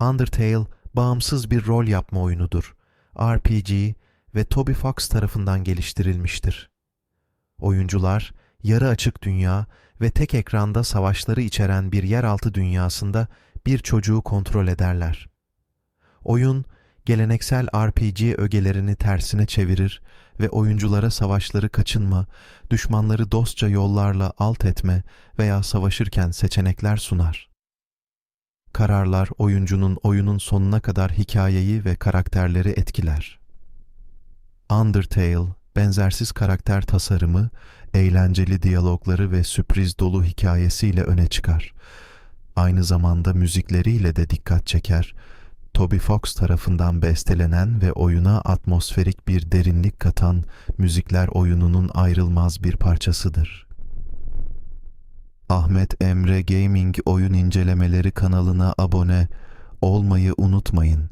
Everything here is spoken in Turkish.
Undertale bağımsız bir rol yapma oyunudur. RPG ve Toby Fox tarafından geliştirilmiştir. Oyuncular yarı açık dünya ve tek ekranda savaşları içeren bir yeraltı dünyasında bir çocuğu kontrol ederler. Oyun geleneksel RPG ögelerini tersine çevirir ve oyunculara savaşları kaçınma, düşmanları dostça yollarla alt etme veya savaşırken seçenekler sunar. Kararlar oyuncunun oyunun sonuna kadar hikayeyi ve karakterleri etkiler. Undertale, benzersiz karakter tasarımı, eğlenceli diyalogları ve sürpriz dolu hikayesiyle öne çıkar. Aynı zamanda müzikleriyle de dikkat çeker. Toby Fox tarafından bestelenen ve oyuna atmosferik bir derinlik katan müzikler oyununun ayrılmaz bir parçasıdır. Ahmet Emre Gaming oyun incelemeleri kanalına abone olmayı unutmayın.